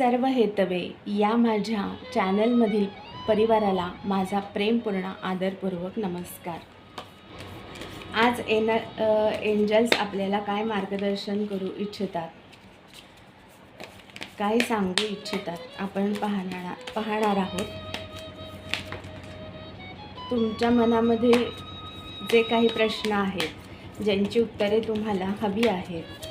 सर्व हेतवे या माझ्या चॅनलमधील परिवाराला माझा प्रेमपूर्ण आदरपूर्वक नमस्कार. आज एन एंजल्स आपल्याला काय मार्गदर्शन करू इच्छितात? काय सांगू इच्छितात? आपण पाहणार पाहणार आहोत. तुमच्या मनामध्ये जे काही प्रश्न आहेत ज्यांची उत्तरे तुम्हाला हवी आहेत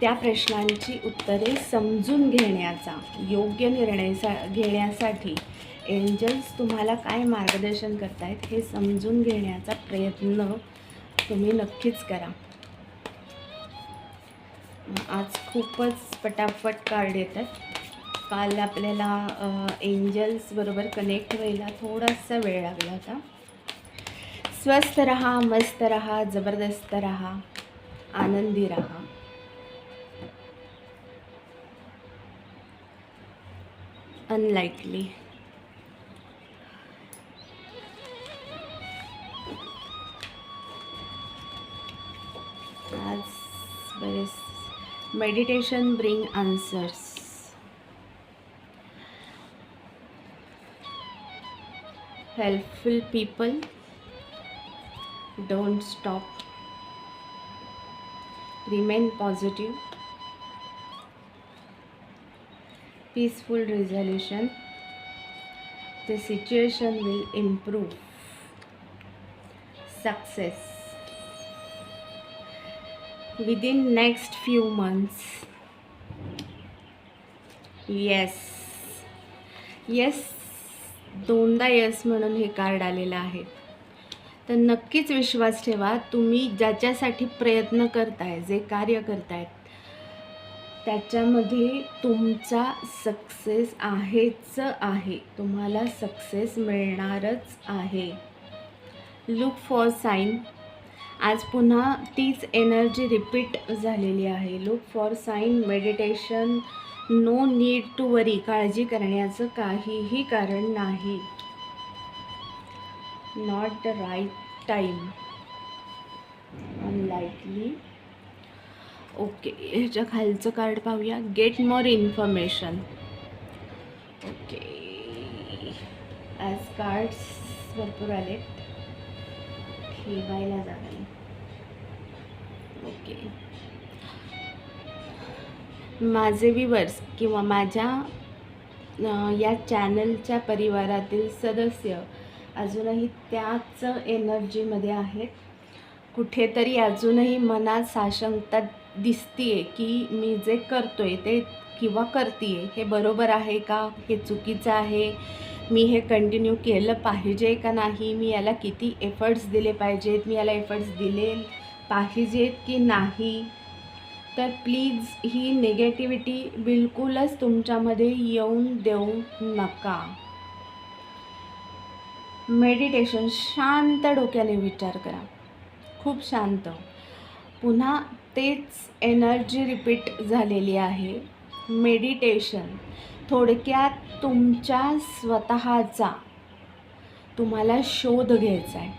त्या प्रश्नांची उत्तरे समजून घेण्याचा योग्य निर्णय सा घेण्यासाठी एंजल्स तुम्हाला काय मार्गदर्शन करतायत हे समजून घेण्याचा प्रयत्न तुम्ही नक्कीच करा. आज खूपच पटापट कार्ड येतात. काल आपल्याला एंजल्सबरोबर कनेक्ट व्हायला थोडासा वेळ लागला होता. स्वस्थ रहा मस्त रहा जबरदस्त रहा आनंदी रहा. unlikely. As meditation bring answers. helpful people don't stop remain positive peaceful resolution the situation will improve success within next few months yes yes दोनदा येस म्हणून हे कार्ड आलेलं आहे. तर नक्कीच विश्वास ठेवा तुम्ही ज्याच्यासाठी प्रयत्न करताय जे कार्य करताय त्याच्यामध्ये तुमचा सक्सेस आहेच आहे. तुम्हाला सक्सेस मिळणारच आहे. लुक फॉर साईन आज पुन्हा तीच एनर्जी रिपीट झालेली आहे. Look for sign meditation no need to worry काळजी करण्याचं काहीही कारण नाही. Not the right time unlikely okay ह्याच्या खालचं कार्ड पाहूया. Get more information okay. As cards भरपूर आलेत. ठेवायला जागा ओके. माझे विवर्स किंवा माझ्या या चॅनलच्या परिवारातील सदस्य अजूनही त्याच एनर्जीमध्ये आहेत. कुठेतरी अजूनही मनात साशंकता दिसतीये की मी जे करतोय ते किंवा करतीये हे बरोबर आहे का? हे चुकीचं आहे? मी हे कंटिन्यू केलं पाहिजे का नाही? मी याला किती एफर्ट्स दिले पाहिजेत? मी याला एफर्ट्स दिले पाहिजेत की नाही? तर प्लीज ही निगेटिव्हिटी बिलकुलच तुमच्यामध्ये येऊन देऊ नका. मेडिटेशन शांत डोक्याने विचार करा. खूप शांत. पुन्हा तेच एनर्जी रिपीट झालेली आहे. मेडिटेशन. थोडक्यात तुमच्या स्वतःचा तुम्हाला शोध घ्यायचा आहे.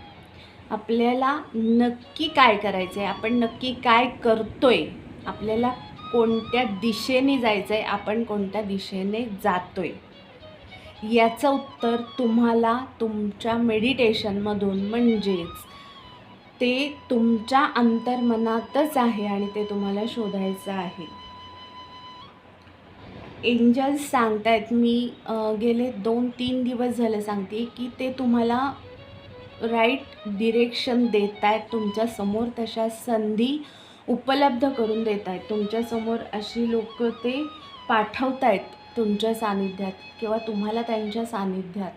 आपल्याला नक्की काय करायचं आहे आपण नक्की काय करतो आहे आपल्याला कोणत्या दिशेने जायचं आहे आपण कोणत्या दिशेने जातो आहे याचं उत्तर तुम्हाला तुमच्या मेडिटेशनमधून म्हणजेच ते तुमच्या अंतर्मनातच आहे आणि ते तुम्हाला शोधायचं आहे. एंजल्स सांगतायत मी गेले दोन तीन दिवस झालं सांगते की ते तुम्हाला राईट डिरेक्शन देत आहेत तुमच्यासमोर तशा संधी उपलब्ध करून देत आहेत तुमच्यासमोर अशी लोक ते पाठवत आहेत तुमच्या सानिध्यात किंवा तुम्हाला त्यांच्या सानिध्यात.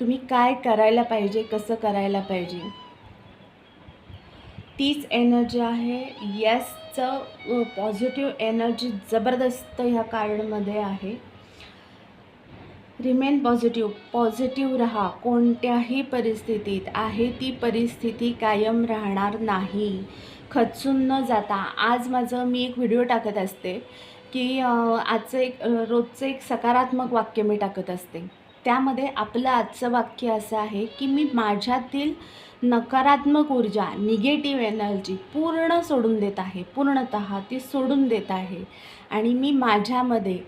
तुम्ही काय करायला पाहिजे कसं करायला पाहिजे? तीच एनर्जी आहे. येसचं पॉझिटिव्ह एनर्जी जबरदस्त ह्या कार्डमध्ये आहे. रिमेन पॉझिटिव्ह पॉझिटिव्ह राहा. कोणत्याही परिस्थितीत आहे ती परिस्थिती कायम राहणार नाही. खचून न जाता. आज माझं मी एक व्हिडिओ टाकत असते की आजचं एक रोजचं एक सकारात्मक वाक्य मी टाकत असते. त्यामध्ये आपलं आजचं वाक्य असं आहे की मी माझ्यातील नकारात्मक ऊर्जा निगेटिव्ह एनर्जी पूर्ण सोडून देत आहे. पूर्णत ती सोडून देत आहे. आणि मी माझ्यामध्ये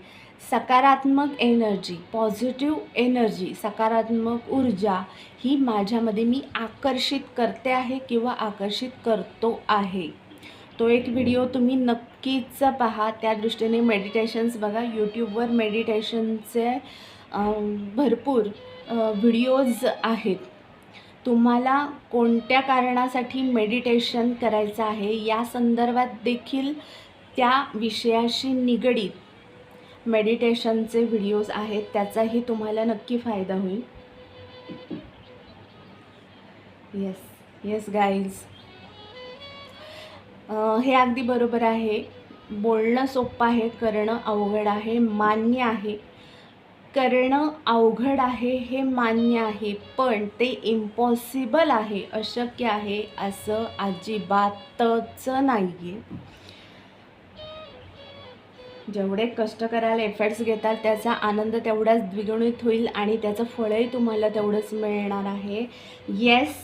सकारात्मक एनर्जी पॉझिटिव्ह एनर्जी सकारात्मक ऊर्जा ही माझ्यामध्ये मी आकर्षित करते आहे किंवा आकर्षित करतो आहे. तो एक व्हिडिओ तुम्ही नक्कीच पहा. त्या दृष्टीने मेडिटेशन्स बघा. यूट्यूबवर मेडिटेशनचे भरपूर व्हिडिओज आहेत. तुम्हाला कोणत्या कारणासाठी मेडिटेशन करायचं आहे? या संदर्भात देखील त्या विषयाशी निगडीत मेडिटेशनचे व्हिडिओज आहेत. त्याचाही तुम्हाला नक्की फायदा होईल. येस येस गाईज हे अगदी बरोबर आहे. बोलणं सोपं आहे करणं अवघड आहे मान्य आहे. करणं अवघड आहे हे मान्य आहे पण ते इम्पॉसिबल आहे अशक्य आहे असं अजिबातच नाही आहे जेवढे कष्ट करायला एफर्ट्स घेताल त्याचा आनंद तेवढाच द्विगुणित होईल आणि त्याचं फळही तुम्हाला तेवढंच मिळणार आहे. येस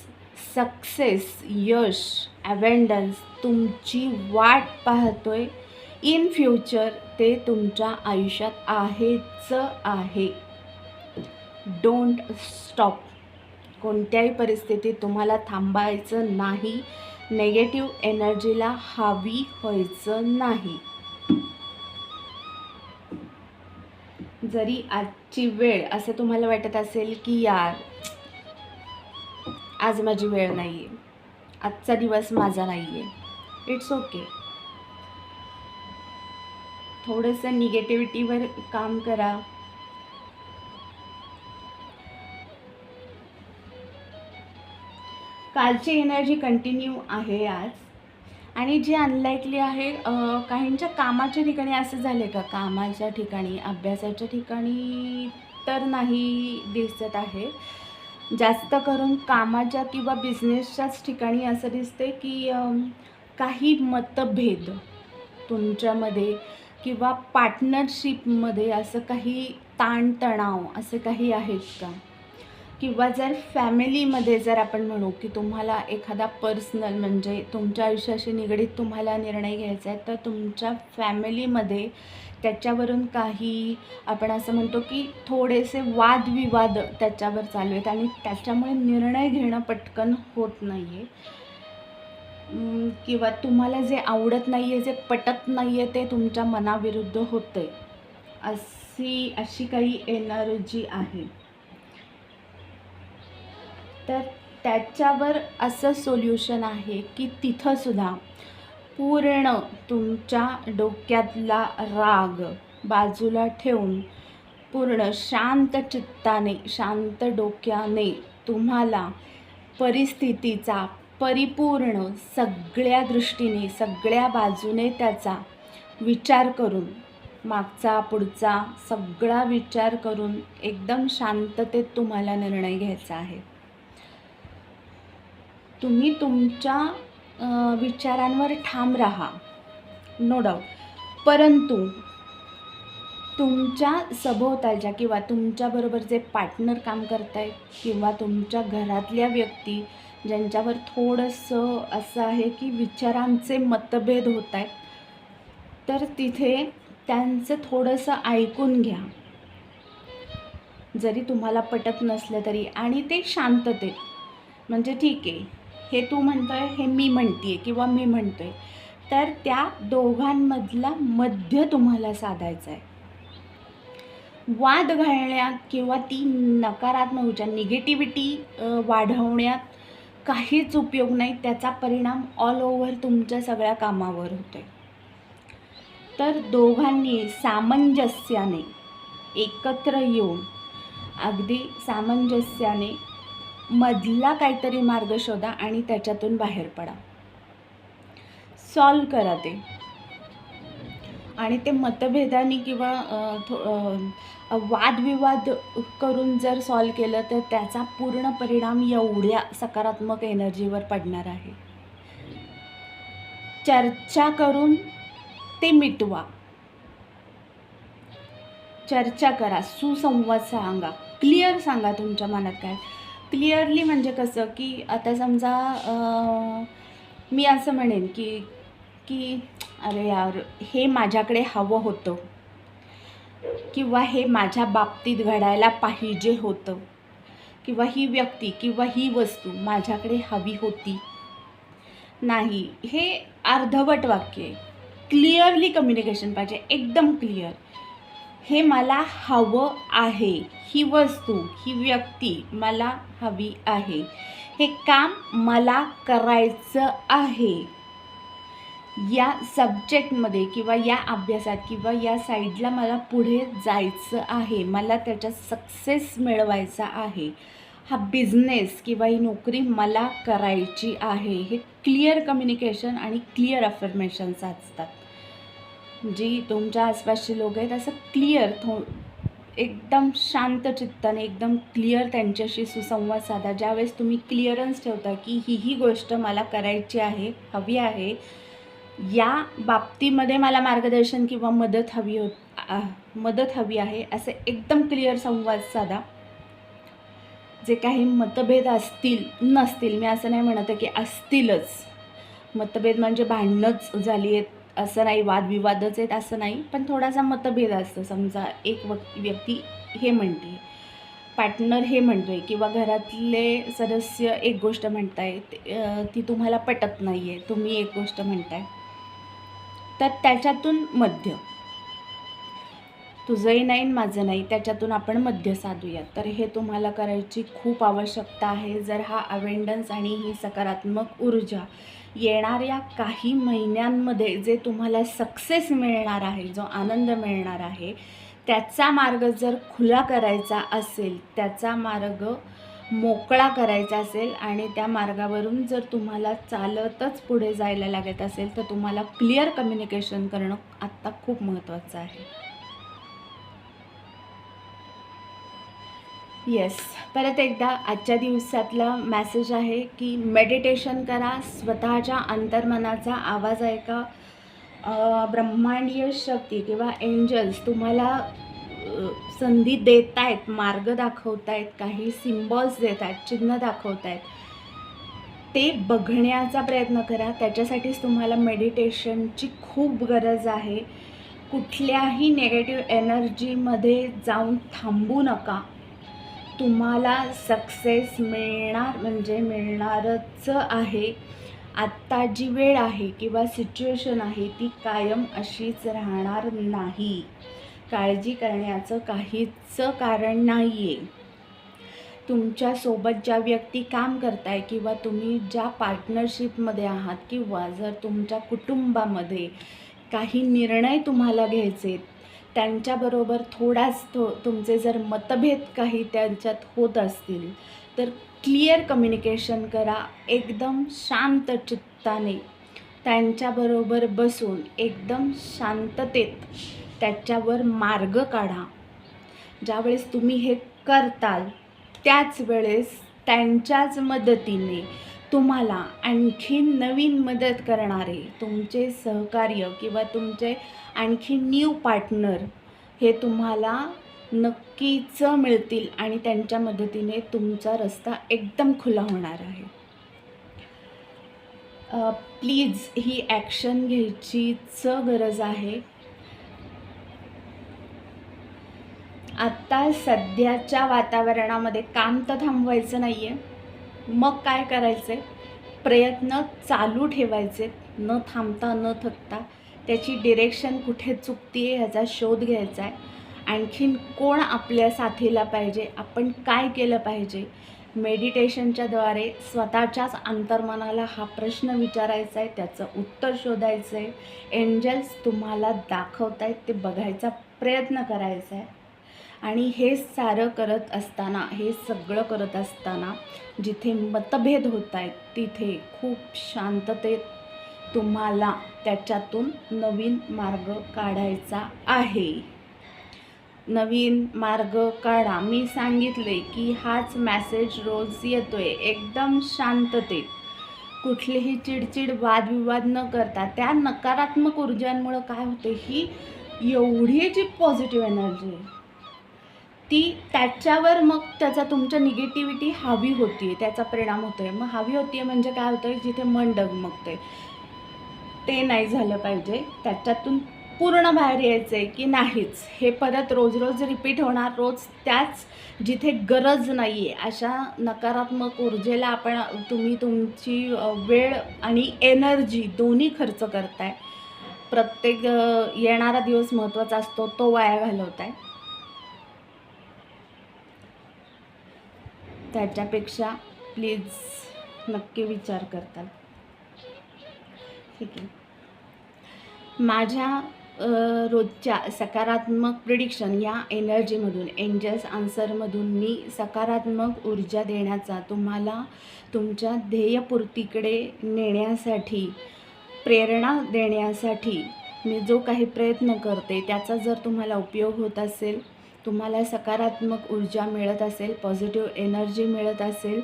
सक्सेस यश अवेंडन्स तुमची वाट पाहतोय. इन फ्युचर ते तुमच्या आयुष्यात आहेच आहे. Don't stop. कोणत्याही परिस्थितीत तुम्हाला थांबायचं नाही. नेगेटिव्ह एनर्जीला हावी व्हायचं नाही. जरी आजची वेळ असं तुम्हाला वाटत असेल की यार आज माझी वेळ नाही आहे आजचा दिवस माझा नाही आहे इट्स ओके थोडंसं निगेटिव्हिटीवर काम करा. कालची एनर्जी कंटिन्यू आहे आज. आणि जी अनलाईकली आहे काहींच्या कामाच्या ठिकाणी असं झालं का? कामाच्या ठिकाणी अभ्यासाच्या ठिकाणी तर नाही दिसत आहे. जास्त करून कामाच्या किंवा बिझनेसच्याच ठिकाणी असं दिसते की काही मतभेद तुमच्यामध्ये किंवा पार्टनरशिपमध्ये असं काही ताणतणाव असं काही आहेत का? किंवा जर फॅमिलीमध्ये जर आपण म्हणू की तुम्हाला एखादा पर्सनल म्हणजे तुमच्या आयुष्याशी निगडीत तुम्हाला निर्णय घ्यायचा आहे तर तुमच्या फॅमिलीमध्ये त्याच्यावरून काही आपण असं म्हणतो की थोडेसे वादविवाद त्याच्यावर चालू आहेत आणि त्याच्यामुळे निर्णय घेणं पटकन होत नाही आहे किंवा तुम्हाला जे आवडत नाही आहे जे पटत नाही आहे ते तुमच्या मनाविरुद्ध होते अशी अशी काही एनर्जी आहे. तर त्याच्यावर असं सोल्युशन आहे की तिथंसुद्धा पूर्ण तुमच्या डोक्यातला राग बाजूला ठेवून पूर्ण शांत चित्ताने शांत डोक्याने तुम्हाला परिस्थितीचा परिपूर्ण सगळ्या दृष्टीने सगळ्या बाजूने त्याचा विचार करून मागचा पुढचा सगळा विचार करून एकदम शांततेत तुम्हाला निर्णय घ्यायचा आहे. तुम्ही तुमच्या विचारांवर ठाम राहा. नो डाऊट परंतु तुमच्या सभोवतालच्या किंवा तुमच्याबरोबर जे पार्टनर काम करत आहेत किंवा तुमच्या घरातल्या व्यक्ती ज्यांच्यावर थोडंसं असं आहे की विचारांचे मतभेद होत आहेत तर तिथे त्यांचं थोडंसं ऐकून घ्या. जरी तुम्हाला पटत नसलं तरी. आणि ते शांततेत. म्हणजे ठीक आहे. हे तू म्हणतोय हे मी म्हणतीये किंवा मी म्हणतोय. तर त्या दोघांमधला मध्य तुम्हाला साधायचा आहे वाद घालण्यात किंवा ती नकारात्मक ऊर्जा निगेटिव्हिटी वाढवण्यात काहीच उपयोग नाही त्याचा परिणाम ऑल ओव्हर तुमच्या सगळ्या कामावर होतो आहे तर दोघांनी सामंजस्याने एकत्र येऊन अगदी सामंजस्याने मधला काहीतरी मार्ग शोधा आणि त्याच्यातून बाहेर पडा. सॉल्व करा ते. आणि ते मतभेदाने किंवा थो वादविवाद करून जर सॉल्व केलं तर त्याचा पूर्ण परिणाम एवढ्या सकारात्मक एनर्जीवर पडणार आहे. चर्चा करून ते मिटवा. चर्चा करा सुसंवाद सांगा. क्लिअर सांगा तुमच्या मनात काय. क्लिअरली म्हणजे कसं की आता समजा मी असं म्हणेन की की अरे यार हे माझ्याकडे हवं होतं. किंवा हे माझ्या बाबतीत घडायला पाहिजे होतं. किंवा ही व्यक्ती किंवा ही वस्तू माझ्याकडे हवी होती. नाही हे अर्धवट वाक्य आहे. क्लिअरली कम्युनिकेशन पाहिजे एकदम क्लिअर. हे मला हवं आहे. ही वस्तू ही व्यक्ती मला हवी आहे. हे काम मला करायचं आहे. या सब्जेक्टमध्ये किंवा या अभ्यासात किंवा या साईडला मला पुढे जायचं आहे मला त्याच्यात सक्सेस मिळवायचा आहे हा बिझनेस किंवा ही नोकरी मला करायची आहे हे क्लिअर कम्युनिकेशन आणि क्लिअर अफर्मेशन्स असतात. जी तुमच्या आसपासची लोक आहेत असं क्लिअर थो एकदम शांत चित्ताने एकदम क्लिअर त्यांच्याशी सुसंवाद साधा. ज्यावेळेस तुम्ही क्लिअरन्स ठेवता की ही ही गोष्ट मला करायची आहे हवी आहे या बाबतीमध्ये मला मार्गदर्शन किंवा मदत हवी होत मदत हवी आहे असे एकदम क्लिअर संवाद साधा. जे काही मतभेद असतील नसतील मी असं नाही म्हणत की असतीलच. मतभेद म्हणजे भांडणंच झाली आहेत असं नाही वादविवादच आहेत असं नाही. पण थोडासा मतभेद असतो समजा एक वक व्यक्ती हे म्हणते पार्टनर हे म्हणतोय किंवा घरातले सदस्य एक गोष्ट म्हणताय ती तुम्हाला पटत नाही आहे तुम्ही एक गोष्ट म्हणताय. तर त्याच्यातून मध्य. तुझंही नाही माझं नाही त्याच्यातून आपण मध्य साधूया तर हे तुम्हाला करायची खूप आवश्यकता आहे. जर हा अवेंडन्स आणि ही सकारात्मक ऊर्जा येणाऱ्या काही महिन्यांमध्ये जे तुम्हाला सक्सेस मिळणार आहे जो आनंद मिळणार आहे त्याचा मार्ग जर खुला करायचा असेल त्याचा मार्ग मोकळा करायचा असेल आणि त्या मार्गावरून जर तुम्हाला चालतच पुढे जायला लागत असेल तर तुम्हाला क्लिअर कम्युनिकेशन करणं आत्ता खूप महत्त्वाचं आहे. येस परत एकदा आजच्या दिवसातला मॅसेज आहे की मेडिटेशन करा स्वतःच्या अंतर्मनाचा आवाज ऐका. ब्रह्मांडीय शक्ती किंवा एंजल्स तुम्हाला संधी देत आहेत मार्ग दाखवत आहेत काही सिम्बॉल्स देत आहेत चिन्ह दाखवत आहेत ते बघण्याचा प्रयत्न करा. त्याच्यासाठीच तुम्हाला मेडिटेशनची खूप गरज आहे. कुठल्याही नेगेटिव्ह एनर्जीमध्ये जाऊन थांबू नका. तुम्हाला सक्सेस मिळणार म्हणजे मिळणारच आहे. आत्ता जी वेळ आहे किंवा सिच्युएशन आहे ती कायम अशीच राहणार नाही. काळजी करण्याचं काहीच कारण नाही आहे तुमच्यासोबत ज्या व्यक्ती काम करताय किंवा तुम्ही ज्या पार्टनरशिपमध्ये आहात किंवा जर तुमच्या कुटुंबामध्ये काही निर्णय तुम्हाला घ्यायचे त्यांच्याबरोबर थोडाच थो तुमचे जर मतभेद काही त्यांच्यात होत असतील तर क्लिअर कम्युनिकेशन करा एकदम शांत चित्ताने. त्यांच्याबरोबर बसून एकदम शांततेत. त्याच्यावर मार्ग काढा. ज्यावेळेस तुम्ही हे करताल त्याच वेळेस त्यांच्याच मदतीने तुम्हाला आणखी नवीन मदत करणारे तुमचे सहकार्य किंवा तुमचे आणखी न्यू पार्टनर हे तुम्हाला नक्कीच मिळतील आणि त्यांच्या मदतीने तुमचा रस्ता एकदम खुला होणार आहे. प्लीज ही ॲक्शन घ्यायचीच गरज आहे. आत्ता सध्याच्या वातावरणामध्ये काम तर थांबवायचं नाही आहे मग काय करायचं आहे प्रयत्न चालू ठेवायचे. न थांबता न थकता. त्याची डिरेक्शन कुठे चुकती आहे ह्याचा शोध घ्यायचा आहे. आणखीन कोण आपल्या साथीला पाहिजे? आपण काय केलं पाहिजे? मेडिटेशनच्याद्वारे स्वतःच्याच अंतर्मनाला हा प्रश्न विचारायचा आहे. त्याचं उत्तर शोधायचं आहे एंजल्स तुम्हाला दाखवत आहेत ते बघायचा प्रयत्न करायचा आहे. आणि हे सारं करत असताना हे सगळं करत असताना जिथे मतभेद होत आहेत तिथे खूप शांततेत तुम्हाला त्याच्यातून नवीन मार्ग काढायचा आहे. नवीन मार्ग काढा. मी सांगितले की हाच मॅसेज रोज येतोय. एकदम शांततेत. कुठलेही चिडचिड वादविवाद न करता त्या नकारात्मक ऊर्जांमुळं काय होते? ही एवढी जी पॉझिटिव्ह एनर्जी आहे. ती त्याच्यावर मग त्याचा तुमच्या निगेटिव्हिटी हावी होती त्याचा परिणाम होतो आहे मग हावी होती आहे म्हणजे काय होतं आहे जिथे मन डगमगतं ते नाही झालं पाहिजे. त्याच्यातून पूर्ण बाहेर यायचं आहे की नाहीच. हे परत रोज रोज रिपीट होणार रोज त्याच जिथे गरज नाही आहे अशा नकारात्मक ऊर्जेला आपण तुम्ही तुमची वेळ आणि एनर्जी दोन्ही खर्च करताय. प्रत्येक येणारा दिवस महत्त्वाचा असतो तो वाया घालवताय. त्याच्यापेक्षा प्लीज नक्की विचार करताल. ठीक आहे. माझ्या रोजच्या सकारात्मक प्रिडिक्शन या एनर्जीमधून एंजल्स आन्सरमधून मी सकारात्मक ऊर्जा देण्याचा तुम्हाला तुमच्या ध्येयपूर्तीकडे नेण्यासाठी प्रेरणा देण्यासाठी मी जो काही प्रयत्न करते त्याचा जर तुम्हाला उपयोग होत असेल तुम्हाला सकारात्मक ऊर्जा मिळत असेल पॉझिटिव्ह एनर्जी मिळत असेल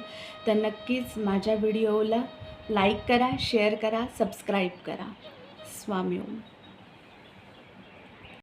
तर नक्कीच माझ्या व्हिडिओला लाईक करा शेअर करा सबस्क्राईब करा. स्वामी ओम.